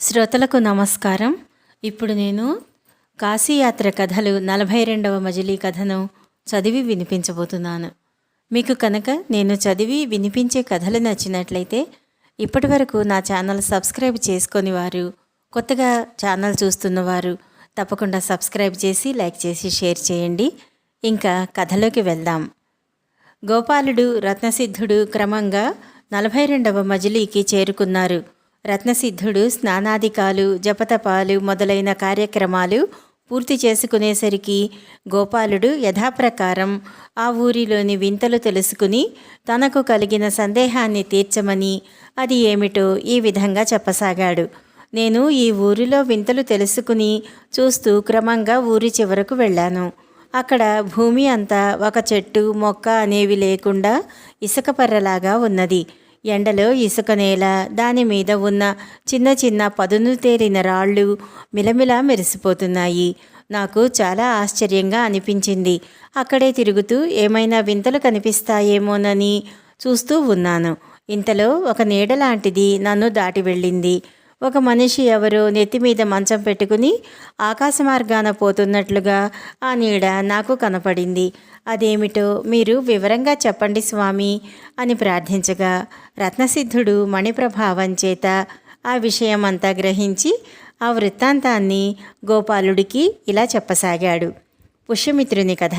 శ్రోతలకు నమస్కారం. ఇప్పుడు నేను కాశీయాత్ర కథలు నలభై రెండవ మజిలీ కథను చదివి వినిపించబోతున్నాను. మీకు కనుక నేను చదివి వినిపించే కథలు నచ్చినట్లయితే ఇప్పటి వరకు నా ఛానల్ సబ్స్క్రైబ్ చేసుకొని వారు కొత్తగా ఛానల్ చూస్తున్నవారు తప్పకుండా సబ్స్క్రైబ్ చేసి లైక్ చేసి షేర్ చేయండి. ఇంకా కథలోకి వెళ్దాం. గోపాలుడు రత్నసిద్ధుడు క్రమంగా నలభై రెండవ మజిలీకి చేరుకున్నారు. రత్నసిద్ధుడు స్నానాధికాలు జపతపాలు మొదలైన కార్యక్రమాలు పూర్తి చేసుకునేసరికి గోపాలుడు యథాప్రకారం ఆ ఊరిలోని వింతలు తెలుసుకుని తనకు కలిగిన సందేహాన్ని తీర్చమని అది ఏమిటో ఈ విధంగా చెప్పసాగాడు. నేను ఈ ఊరిలో వింతలు తెలుసుకుని చూస్తూ క్రమంగా ఊరి చివరకు వెళ్ళాను. అక్కడ భూమి అంతా ఒక చెట్టు మొక్క అనేవి లేకుండా ఇసుకపర్రలాగా ఉన్నది. ఎండలో ఇసుక నేల దాని మీద ఉన్న చిన్న చిన్న పదును తేలిన రాళ్ళు మిలమిలా మెరిసిపోతున్నాయి. నాకు చాలా ఆశ్చర్యంగా అనిపించింది. అక్కడే తిరుగుతూ ఏమైనా వింతలు కనిపిస్తాయేమోనని చూస్తూ ఉన్నాను. ఇంతలో ఒక నీడ లాంటిది నన్ను దాటి వెళ్ళింది. ఒక మనిషి ఎవరు నెత్తి మీద మంచం పెట్టుకుని ఆకాశ మార్గాన పోతున్నట్లుగా ఆ నీడ నాకు కనపడింది. అదేమిటో మీరు వివరంగా చెప్పండి స్వామి అని ప్రార్థించగా రత్నసిద్ధుడు మణిప్రభావం చేత ఆ విషయమంతా గ్రహించి ఆ వృత్తాంతాన్ని గోపాలుడికి ఇలా చెప్పసాగాడు. పుష్యమిత్రుని కథ.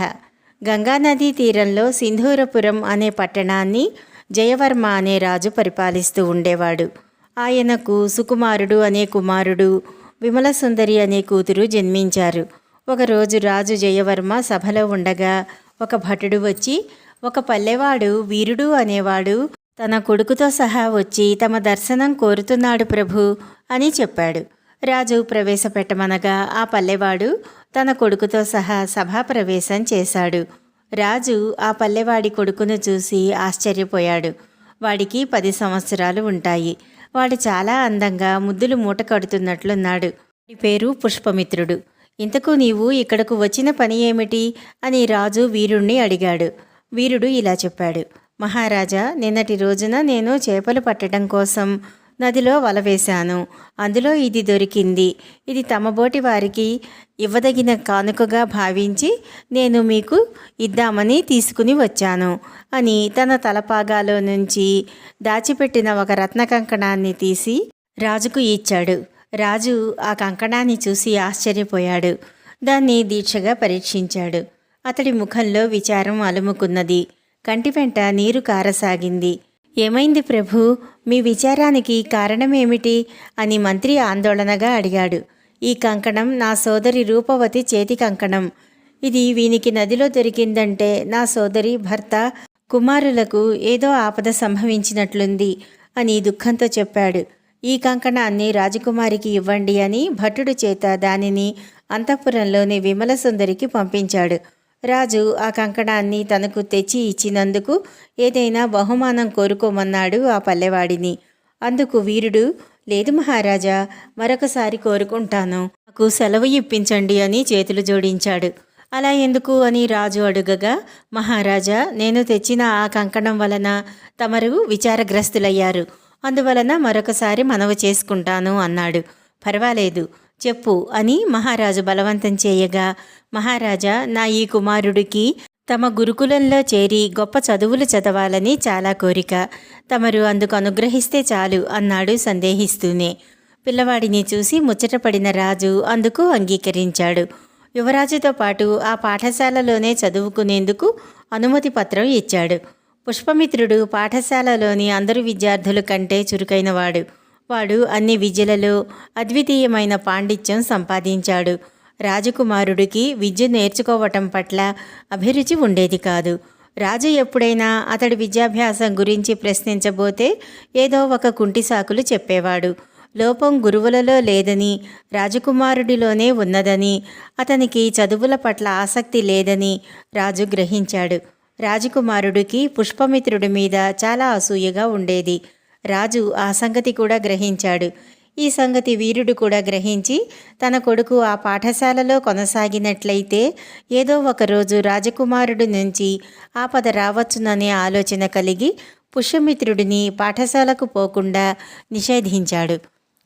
గంగానదీ తీరంలో సింధూరపురం అనే పట్టణాన్ని జయవర్మ అనే రాజు పరిపాలిస్తూ ఉండేవాడు. ఆయనకు సుకుమారుడు అనే కుమారుడు విమల సుందరి అనే కూతురు జన్మించారు. ఒకరోజు రాజు జయవర్మ సభలో ఉండగా ఒక భటుడు వచ్చి ఒక పల్లెవాడు వీరుడు అనేవాడు తన కొడుకుతో సహా వచ్చి తమ దర్శనం కోరుతున్నాడు ప్రభు అని చెప్పాడు. రాజు ప్రవేశపెట్టమనగా ఆ పల్లెవాడు తన కొడుకుతో సహా సభా ప్రవేశం చేశాడు. రాజు ఆ పల్లెవాడి కొడుకును చూసి ఆశ్చర్యపోయాడు. వాడికి పది సంవత్సరాలు ఉంటాయి. వాడు చాలా అందంగా ముద్దులు మూట కడుతున్నట్లున్నాడు. వాడి పేరు పుష్పమిత్రుడు. ఇంతకు నీవు ఇక్కడకు వచ్చిన పని ఏమిటి? అని రాజు వీరుణ్ణి అడిగాడు. వీరుడు ఇలా చెప్పాడు. మహారాజా నిన్నటి రోజున నేను చేపలు పట్టడం కోసం నదిలో వల వేశాను. అందులో ఇది దొరికింది. ఇది తమబోటి వారికి ఇవ్వదగిన కానుకగా భావించి నేను మీకు ఇద్దామని తీసుకుని వచ్చాను అని తన తలపాగాలో నుంచి దాచిపెట్టిన ఒక రత్న కంకణాన్ని తీసి రాజుకు ఇచ్చాడు. రాజు ఆ కంకణాన్ని చూసి ఆశ్చర్యపోయాడు. దాన్ని దీక్షగా పరీక్షించాడు. అతడి ముఖంలో విచారం అలుముకున్నది. కంటి వెంట నీరు కారసాగింది. ఏమైంది ప్రభు? మీ విచారానికి కారణమేమిటి? అని మంత్రి ఆందోళనగా అడిగాడు. ఈ కంకణం నా సోదరి రూపవతి చేతి కంకణం. ఇది వీనికి నదిలో దొరికిందంటే నా సోదరి భర్త కుమారులకు ఏదో ఆపద సంభవించినట్లుంది అని దుఃఖంతో చెప్పాడు. ఈ కంకణాన్ని రాజకుమారికి ఇవ్వండి అని భటుడు చేత దానిని అంతఃపురంలోని విమల సుందరికి పంపించాడు. రాజు ఆ కంకణాన్ని తనకు తెచ్చి ఇచ్చినందుకు ఏదైనా బహుమానం కోరుకోమన్నాడు ఆ పల్లెవాడిని. అందుకు వీరుడు లేదు మహారాజా మరొకసారి కోరుకుంటాను. నాకు సెలవు ఇప్పించండి అని చేతులు జోడించాడు. అలా ఎందుకు అని రాజు అడుగగా మహారాజా నేను తెచ్చిన ఆ కంకణం వలన తమరు విచారగ్రస్తులయ్యారు. అందువలన మరొకసారి మనవి చేసుకుంటాను అన్నాడు. పర్వాలేదు. చెప్పు అని మహారాజు బలవంతం చేయగా మహారాజా నా ఈ కుమారుడికి తమ గురుకులంలో చేరి గొప్ప చదువులు చదవాలని చాలా కోరిక. తమరు అందుకు అనుగ్రహిస్తే చాలు అన్నాడు సందేహిస్తూనే. పిల్లవాడిని చూసి ముచ్చటపడిన రాజు అందుకు అంగీకరించాడు. యువరాజుతో పాటు ఆ పాఠశాలలోనే చదువుకునేందుకు అనుమతి పత్రం ఇచ్చాడు. పుష్పమిత్రుడు పాఠశాలలోని అందరు విద్యార్థుల కంటే చురుకైనవాడు. వాడు అన్ని విద్యలలో అద్వితీయమైన పాండిత్యం సంపాదించాడు. రాజకుమారుడికి విద్య నేర్చుకోవటం పట్ల అభిరుచి ఉండేది కాదు. రాజు ఎప్పుడైనా అతడి విద్యాభ్యాసం గురించి ప్రశ్నించబోతే ఏదో ఒక కుంటి సాకులు చెప్పేవాడు. లోపం గురువులలో లేదని రాజకుమారుడిలోనే ఉన్నదని అతనికి చదువుల పట్ల ఆసక్తి లేదని రాజు గ్రహించాడు. రాజకుమారుడికి పుష్పమిత్రుడి మీద చాలా అసూయగా ఉండేది. రాజు ఆ సంగతి కూడా గ్రహించాడు. ఈ సంగతి వీరుడు కూడా గ్రహించి తన కొడుకు ఆ పాఠశాలలో కొనసాగినట్లయితే ఏదో ఒకరోజు రాజకుమారుడి నుంచి ఆపద రావచ్చుననే ఆలోచన కలిగి పుష్యమిత్రుడిని పాఠశాలకు పోకుండా నిషేధించాడు.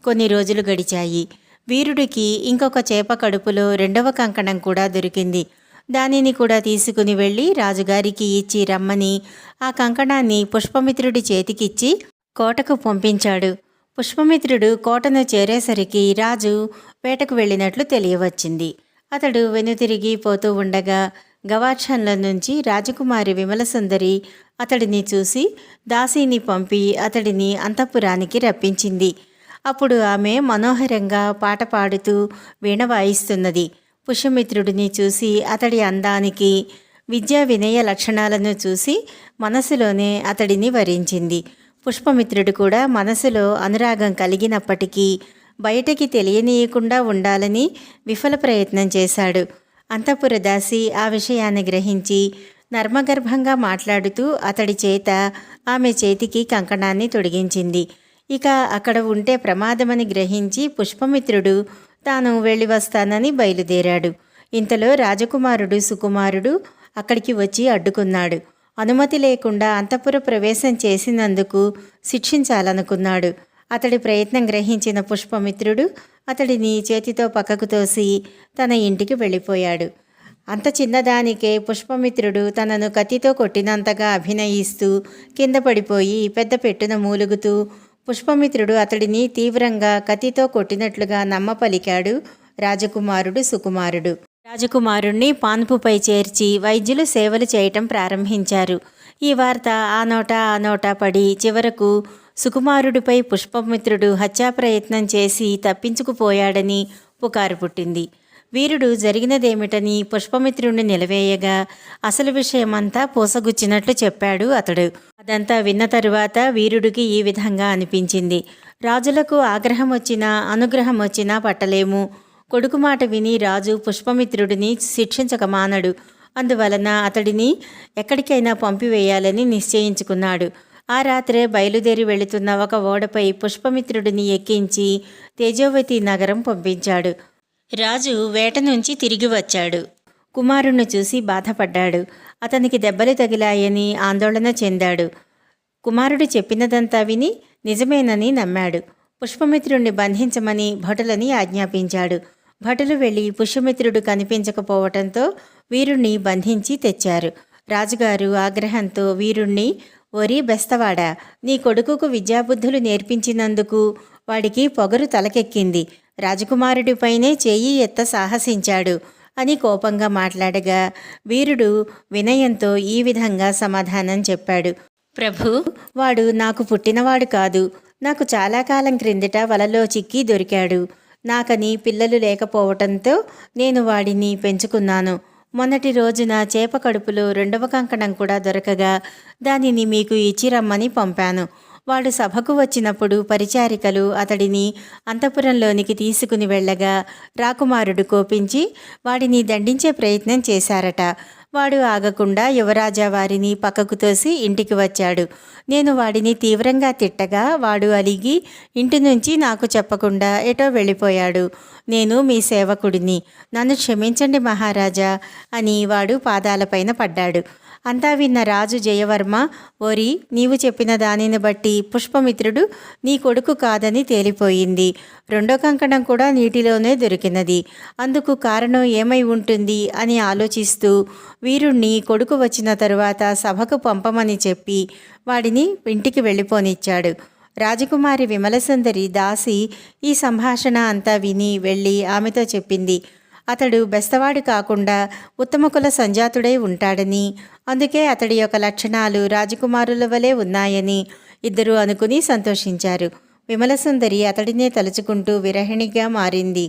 కొన్ని రోజులు గడిచాయి. వీరుడికి ఇంకొక చేప కడుపులో రెండవ కంకణం కూడా దొరికింది. దానిని కూడా తీసుకుని వెళ్ళి రాజుగారికి ఇచ్చి రమ్మని ఆ కంకణాన్ని పుష్పమిత్రుడి చేతికిచ్చి కోటకు పంపించాడు. పుష్పమిత్రుడు కోటను చేరేసరికి రాజు వేటకు వెళ్ళినట్లు తెలియవచ్చింది. అతడు వెనుతిరిగి పోతూ ఉండగా గవాక్షన్ల నుంచి రాజకుమారి విమలసుందరి అతడిని చూసి దాసీని పంపి అతడిని అంతఃపురానికి రప్పించింది. అప్పుడు ఆమె మనోహరంగా పాట పాడుతూ వీణ వాయిస్తున్నది. పుష్యమిత్రుడిని చూసి అతడి అందానికి విద్యా వినయ లక్షణాలను చూసి మనసులోనే అతడిని వరించింది. పుష్పమిత్రుడు కూడా మనసులో అనురాగం కలిగినప్పటికీ బయటకి తెలియనీయకుండా ఉండాలని విఫల ప్రయత్నం చేశాడు. అంతఃపురదాసి ఆ విషయాన్ని గ్రహించి నర్మగర్భంగా మాట్లాడుతూ అతడి చేత ఆమె చేతికి కంకణాన్ని తొడిగించింది. ఇక అక్కడ ఉంటే ప్రమాదమని గ్రహించి పుష్పమిత్రుడు తాను వెళ్ళి వస్తానని బయలుదేరాడు. ఇంతలో రాజకుమారుడు సుకుమారుడు అక్కడికి వచ్చి అడ్డుకున్నాడు. అనుమతి లేకుండా అంతఃపుర ప్రవేశం చేసినందుకు శిక్షించాలనుకున్నాడు. అతడి ప్రయత్నం గ్రహించిన పుష్పమిత్రుడు అతడిని చేతితో పక్కకు తోసి తన ఇంటికి వెళ్ళిపోయాడు. అంత చిన్నదానికే పుష్పమిత్రుడు తనను కత్తితో కొట్టినంతగా అభినయిస్తూ కింద పడిపోయి పెద్ద పెట్టున మూలుగుతూ పుష్పమిత్రుడు అతడిని తీవ్రంగా కత్తితో కొట్టినట్లుగా నమ్మ పలికాడు రాజకుమారుడు సుకుమారుడు. రాజకుమారుణ్ణి పాన్పుపై చేర్చి వైద్యులు సేవలు చేయటం ప్రారంభించారు. ఈ వార్త ఆ నోట ఆ నోట పడి చివరకు సుకుమారుడిపై పుష్పమిత్రుడు హత్యా ప్రయత్నం చేసి తప్పించుకుపోయాడని పుకారు పుట్టింది. వీరుడు జరిగినదేమిటని పుష్పమిత్రుణ్ణి నిలవేయగా అసలు విషయమంతా పూసగుచ్చినట్లు చెప్పాడు అతడు. అదంతా విన్న తరువాత వీరుడికి ఈ విధంగా అనిపించింది. రాజులకు ఆగ్రహం వచ్చినా అనుగ్రహం వచ్చినా పట్టలేము. కొడుకు మాట విని రాజు పుష్పమిత్రుడిని శిక్షించక మానడు. అందువలన అతడిని ఎక్కడికైనా పంపివేయాలని నిశ్చయించుకున్నాడు. ఆ రాత్రే బయలుదేరి వెళుతున్న ఒక ఓడపై పుష్పమిత్రుడిని ఎక్కించి తేజోవతి నగరం పంపించాడు. రాజు వేట నుంచి తిరిగి వచ్చాడు. కుమారుణ్ణి చూసి బాధపడ్డాడు. అతనికి దెబ్బలు తగిలాయని ఆందోళన చెందాడు. కుమారుడు చెప్పినదంతా విని నిజమేనని నమ్మాడు. పుష్పమిత్రుణ్ణి బంధించమని భటులని ఆజ్ఞాపించాడు. భటులు వెళ్ళి పుష్యమిత్రుడు కనిపించకపోవటంతో వీరుణ్ణి బంధించి తెచ్చారు. రాజుగారు ఆగ్రహంతో వీరుణ్ణి ఒరి బెస్తవాడ నీ కొడుకుకు విద్యాబుద్ధులు నేర్పించినందుకు వాడికి పొగరు తలకెక్కింది. రాజకుమారుడిపైనే చేయి ఎత్త సాహసించాడు అని కోపంగా మాట్లాడగా వీరుడు వినయంతో ఈ విధంగా సమాధానం చెప్పాడు. ప్రభు వాడు నాకు పుట్టినవాడు కాదు. నాకు చాలా కాలం క్రిందట వలలో చిక్కి దొరికాడు. నాకని పిల్లలు లేకపోవటంతో నేను వాడిని పెంచుకున్నాను. మొన్నటి రోజున చేప కడుపులో రెండవ కంకణం కూడా దొరకగా దానిని మీకు ఇచ్చి రమ్మని పంపాను. వాడు సభకు వచ్చినప్పుడు పరిచారికలు అతడిని అంతఃపురంలోనికి తీసుకుని వెళ్ళగా రాకుమారుడు కోపించి వాడిని దండించే ప్రయత్నం చేశారట. వాడు ఆగకుండా యువరాజా వారిని పక్కకు తోసి ఇంటికి వచ్చాడు. నేను వాడిని తీవ్రంగా తిట్టగా వాడు అలిగి ఇంటి నుంచి నాకు చెప్పకుండా ఎటో వెళ్ళిపోయాడు. నేను మీ సేవకుడిని. నన్ను క్షమించండి మహారాజా అని వాడు పాదాలపైన పడ్డాడు. అంతా విన్న రాజు జయవర్మ ఓరి నీవు చెప్పిన దానిని బట్టి పుష్పమిత్రుడు నీ కొడుకు కాదని తేలిపోయింది. రెండో కంకణం కూడా నీటిలోనే దొరికినది. అందుకు కారణం ఏమై ఉంటుంది? అని ఆలోచిస్తూ వీరుణ్ణి కొడుకు వచ్చిన తరువాత సభకు పంపమని చెప్పి వాడిని ఇంటికి వెళ్ళిపోనిచ్చాడు. రాజకుమారి విమలసుందరి దాసి ఈ సంభాషణ అంతా విని వెళ్ళి ఆమెతో చెప్పింది. అతడు బెస్తవాడు కాకుండా ఉత్తమకుల సంజాతుడై ఉంటాడని అందుకే అతడి యొక్క లక్షణాలు రాజకుమారుల వలె ఉన్నాయని ఇద్దరూ అనుకుని సంతోషించారు. విమలసుందరి అతడినే తలుచుకుంటూ విరహిణిగా మారింది.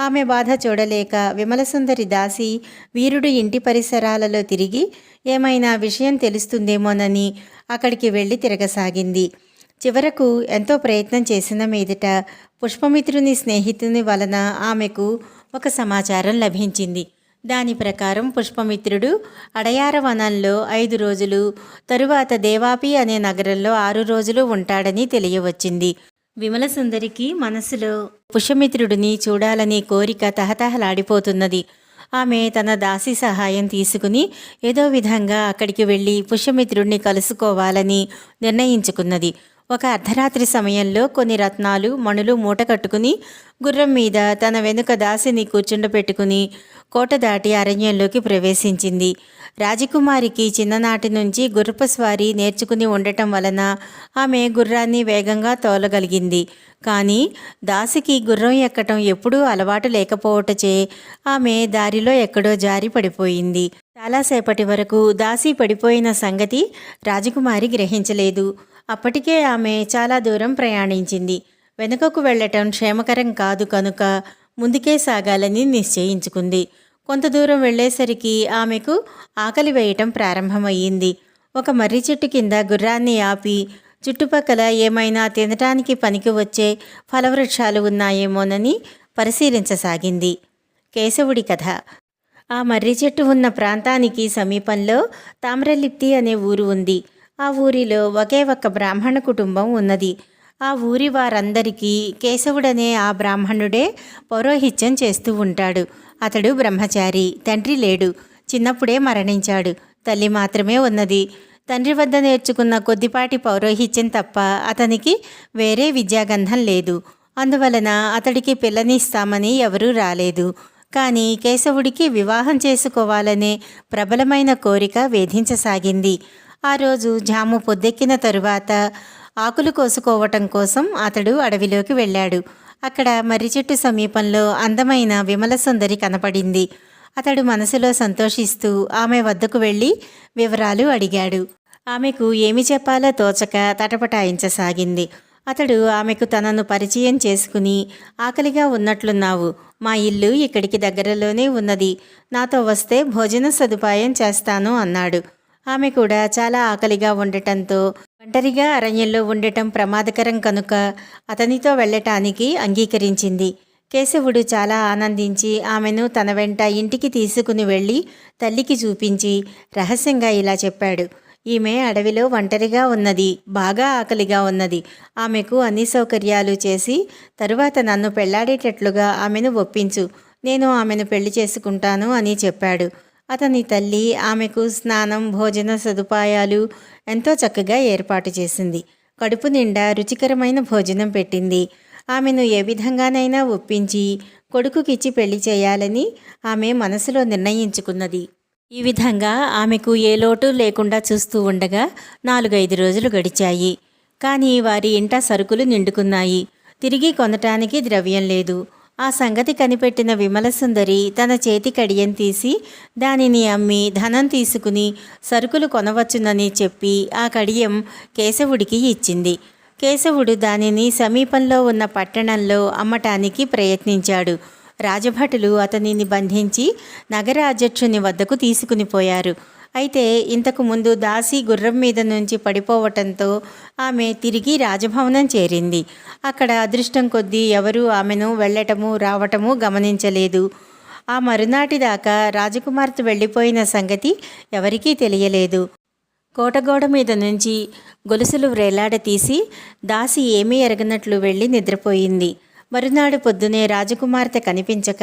ఆమె బాధ చూడలేక విమలసుందరి దాసి వీరుడు ఇంటి పరిసరాలలో తిరిగి ఏమైనా విషయం తెలుస్తుందేమోనని అక్కడికి వెళ్ళి తిరగసాగింది. చివరకు ఎంతో ప్రయత్నం చేసిన మీదట పుష్పమిత్రుని స్నేహితుని వలన ఆమెకు ఒక సమాచారం లభించింది. దాని ప్రకారం పుష్పమిత్రుడు అడయార వనంలో ఐదు రోజులు తరువాత దేవాపి అనే నగరంలో ఆరు రోజులు ఉంటాడని తెలియవచ్చింది. విమల సుందరికి మనసులో పుష్యమిత్రుడిని చూడాలని కోరిక తహతహలాడిపోతున్నది. ఆమె తన దాసి సహాయం తీసుకుని ఏదో విధంగా అక్కడికి వెళ్ళి పుష్యమిత్రుడిని కలుసుకోవాలని నిర్ణయించుకున్నది. ఒక అర్ధరాత్రి సమయంలో కొన్ని రత్నాలు మణులు మూట కట్టుకుని గుర్రం మీద తన వెనుక దాసిని కూర్చుండబెట్టుకుని కోట దాటి అరణ్యంలోకి ప్రవేశించింది. రాజకుమారికి చిన్ననాటి నుంచి గుర్రపస్వారీ నేర్చుకుని ఉండటం వలన ఆమె గుర్రాన్ని వేగంగా తోలగలిగింది. కానీ దాసికి గుర్రం ఎక్కటం ఎప్పుడూ అలవాటు లేకపోవటచే ఆమె దారిలో ఎక్కడో జారి పడిపోయింది. చాలాసేపటి వరకు దాసి పడిపోయిన సంగతి రాజకుమారి గ్రహించలేదు. అప్పటికే ఆమె చాలా దూరం ప్రయాణించింది. వెనుకకు వెళ్ళటం క్షేమకరం కాదు కనుక ముందుకే సాగాలని నిశ్చయించుకుంది. కొంత దూరం వెళ్ళేసరికి ఆమెకు ఆకలి వేయటం ప్రారంభమయ్యింది. ఒక మర్రి చెట్టు కింద గుర్రాన్ని ఆపి చుట్టుపక్కల ఏమైనా తినటానికి పనికి వచ్చే ఫలవృక్షాలు ఉన్నాయేమోనని పరిశీలించసాగింది. కేశవుడి కథ. ఆ మర్రి చెట్టు ఉన్న ప్రాంతానికి సమీపంలో తామ్రలిప్తి అనే ఊరు ఉంది. ఆ ఊరిలో ఒకే ఒక్క బ్రాహ్మణ కుటుంబం ఉన్నది. ఆ ఊరి వారందరికీ కేశవుడనే ఆ బ్రాహ్మణుడే పౌరోహిత్యం చేస్తూ ఉంటాడు. అతడు బ్రహ్మచారి తండ్రి లేడు. చిన్నప్పుడే మరణించాడు. తల్లి మాత్రమే ఉన్నది. తండ్రి వద్ద నేర్చుకున్న కొద్దిపాటి పౌరోహిత్యం తప్ప అతనికి వేరే విద్యాగంధం లేదు. అందువలన అతడికి పిల్లనిస్తామని ఎవరూ రాలేదు. కానీ కేశవుడికి వివాహం చేసుకోవాలనే ప్రబలమైన కోరిక వేధించసాగింది. ఆ రోజు జాము పొద్దెక్కిన తరువాత ఆకులు కోసుకోవటం కోసం అతడు అడవిలోకి వెళ్ళాడు. అక్కడ మర్రి చెట్టు సమీపంలో అందమైన విమల సుందరి కనపడింది. అతడు మనసులో సంతోషిస్తూ ఆమె వద్దకు వెళ్ళి వివరాలు అడిగాడు. ఆమెకు ఏమి చెప్పాలో తోచక తటపటాయించసాగింది. అతడు ఆమెకు తనను పరిచయం చేసుకుని ఆకలిగా ఉన్నట్లున్నావు. మా ఇల్లు ఇక్కడికి దగ్గరలోనే ఉన్నది. నాతో వస్తే భోజన సదుపాయం చేస్తాను అన్నాడు. ఆమె కూడా చాలా ఆకలిగా ఉండటంతో ఒంటరిగా అరణ్యంలో ఉండటం ప్రమాదకరం కనుక అతనితో వెళ్ళటానికి అంగీకరించింది. కేశవుడు చాలా ఆనందించి ఆమెను తన వెంట ఇంటికి తీసుకుని వెళ్ళి తల్లికి చూపించి రహస్యంగా ఇలా చెప్పాడు. ఈమె అడవిలో ఒంటరిగా ఉన్నది బాగా ఆకలిగా ఉన్నది. ఆమెకు అన్ని సౌకర్యాలు చేసి తరువాత నన్ను పెళ్ళాడేటట్లుగా ఆమెను ఒప్పించు. నేను ఆమెను పెళ్ళి చేసుకుంటాను అని చెప్పాడు. అతని తల్లి ఆమెకు స్నానం భోజన సదుపాయాలు ఎంతో చక్కగా ఏర్పాటు చేసింది. కడుపు నిండా రుచికరమైన భోజనం పెట్టింది. ఆమెను ఏ విధంగానైనా ఒప్పించి కొడుకుకిచ్చి పెళ్ళి చేయాలని ఆమె మనసులో నిర్ణయించుకున్నది. ఈ విధంగా ఆమెకు ఏ లోటు లేకుండా చూస్తూ ఉండగా నాలుగైదు రోజులు గడిచాయి. కానీ వారి ఇంట సరుకులు నిండుకున్నాయి. తిరిగి కొనటానికి ద్రవ్యం లేదు. ఆ సంగతి కనిపెట్టిన విమల సుందరి తన చేతి కడియం తీసి దానిని అమ్మి ధనం తీసుకుని సరుకులు కొనవచ్చునని చెప్పి ఆ కడియం కేశవుడికి ఇచ్చింది. కేశవుడు దానిని సమీపంలో ఉన్న పట్టణంలో అమ్మటానికి ప్రయత్నించాడు. రాజభటులు అతనిని బంధించి నగరాధ్యక్షుని వద్దకు తీసుకుని పోయారు. అయితే ఇంతకు ముందు దాసి గుర్రం మీద నుంచి పడిపోవటంతో ఆమె తిరిగి రాజభవనం చేరింది. అక్కడ అదృష్టం కొద్దీ ఎవరూ ఆమెను వెళ్ళటము రావటము గమనించలేదు. ఆ మరునాటి దాకా రాజకుమార్తె వెళ్ళిపోయిన సంగతి ఎవరికీ తెలియలేదు. కోటగోడ మీద నుంచి గొలుసులు వ్రేలాడతీసి దాసి ఏమీ ఎరగనట్లు వెళ్ళి నిద్రపోయింది. మరునాడు పొద్దునే రాజకుమార్తె కనిపించక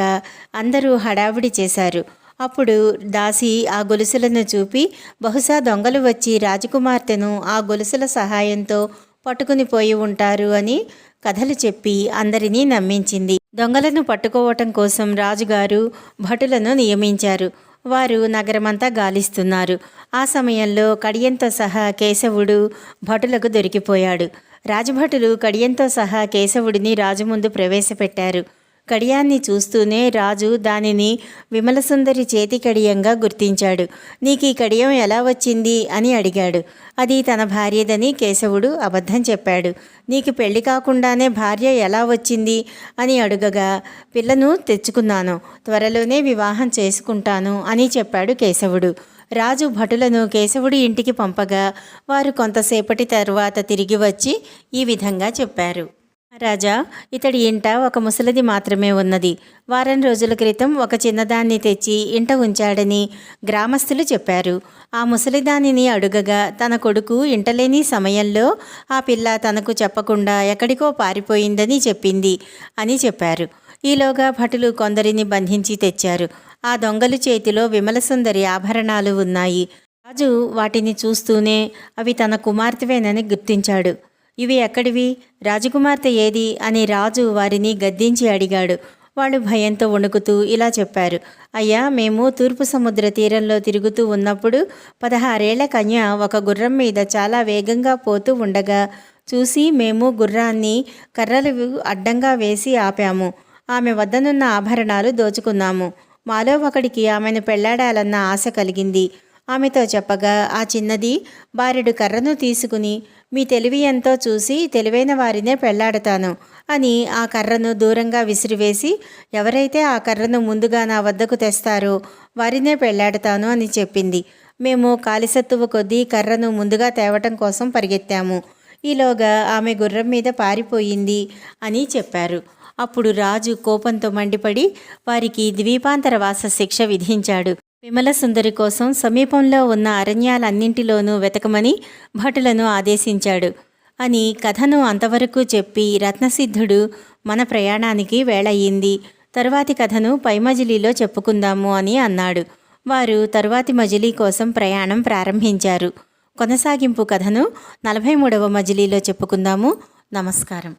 అందరూ హడావిడి చేశారు. అప్పుడు దాసి ఆ గొలుసులను చూపి బహుశా దొంగలు వచ్చి రాజకుమార్తెను ఆ గొలుసుల సహాయంతో పట్టుకుని పోయి ఉంటారు అని కథలు చెప్పి అందరినీ నమ్మించింది. దొంగలను పట్టుకోవటం కోసం రాజుగారు భటులను నియమించారు. వారు నగరమంతా గాలిస్తున్నారు. ఆ సమయంలో కడియంతో సహా కేశవుడు భటులకు దొరికిపోయాడు. రాజభటులు కడియంతో సహా కేశవుడిని రాజు ముందు ప్రవేశపెట్టారు. కడియాన్ని చూస్తూనే రాజు దానిని విమలసుందరి చేతి కడియంగా గుర్తించాడు. నీకు ఈ కడియం ఎలా వచ్చింది? అని అడిగాడు. అది తన భార్యదని కేశవుడు అబద్ధం చెప్పాడు. నీకు పెళ్ళి కాకుండానే భార్య ఎలా వచ్చింది? అని అడుగగా పిల్లను తెచ్చుకున్నాను. త్వరలోనే వివాహం చేసుకుంటాను అని చెప్పాడు కేశవుడు. రాజు భటులను కేశవుడి ఇంటికి పంపగా వారు కొంతసేపటి తరువాత తిరిగి వచ్చి ఈ విధంగా చెప్పారు. రాజా ఇతడి ఇంట ఒక ముసలిది మాత్రమే ఉన్నది. వారం రోజుల క్రితం ఒక చిన్నదాన్ని తెచ్చి ఇంట ఉంచాడని గ్రామస్తులు చెప్పారు. ఆ ముసలిదానిని అడుగగా తన కొడుకు ఇంటలేని సమయంలో ఆ పిల్ల తనకు చెప్పకుండా ఎక్కడికో పారిపోయిందని చెప్పింది అని చెప్పారు. ఈలోగా భటులు కొందరిని బంధించి తెచ్చారు. ఆ దొంగలు చేతిలో విమలసుందరి ఆభరణాలు ఉన్నాయి. రాజు వాటిని చూస్తూనే అవి తన కుమార్తెవేనని గుర్తించాడు. ఇవి ఎక్కడివి? రాజకుమార్తె ఏది? అని రాజు వారిని గద్దించి అడిగాడు. వాళ్ళు భయంతో వణుకుతూ ఇలా చెప్పారు. అయ్యా మేము తూర్పు సముద్ర తీరంలో తిరుగుతూ ఉన్నప్పుడు పదహారేళ్ళ కన్య ఒక గుర్రం మీద చాలా వేగంగా పోతూ ఉండగా చూసి మేము గుర్రాన్ని కర్రలు అడ్డంగా వేసి ఆపాము. ఆమె వద్దనున్న ఆభరణాలు దోచుకున్నాము. మాలో ఒకడికి ఆమెను పెళ్ళాడాలన్న ఆశ కలిగింది. ఆమెతో చెప్పగా ఆ చిన్నది బారెడు కర్రను తీసుకుని మీ తెలివి ఎంతో చూసి తెలివైన వారినే పెళ్ళాడతాను అని ఆ కర్రను దూరంగా విసిరివేసి ఎవరైతే ఆ కర్రను ముందుగా నా వద్దకు తెస్తారో వారినే పెళ్ళాడతాను అని చెప్పింది. మేము కాలిసత్తువ కొద్దీ కర్రను ముందుగా తేవటం కోసం పరిగెత్తాము. ఈలోగా ఆమె గుర్రం మీద పారిపోయింది అని చెప్పారు. అప్పుడు రాజు కోపంతో మండిపడి వారికి ద్వీపాంతర వాస శిక్ష విధించాడు. విమల సుందరి కోసం సమీపంలో ఉన్న అరణ్యాలన్నింటిలోనూ వెతకమని భటులను ఆదేశించాడు. అని కథను అంతవరకు చెప్పి రత్నసిద్ధుడు మన ప్రయాణానికి వేళయింది తరువాతి కథను పై మజిలీలో చెప్పుకుందాము అని అన్నాడు. వారు తరువాతి మజిలీ కోసం ప్రయాణం ప్రారంభించారు. కొనసాగింపు కథను నలభై మూడవ మజిలీలో చెప్పుకుందాము. నమస్కారం.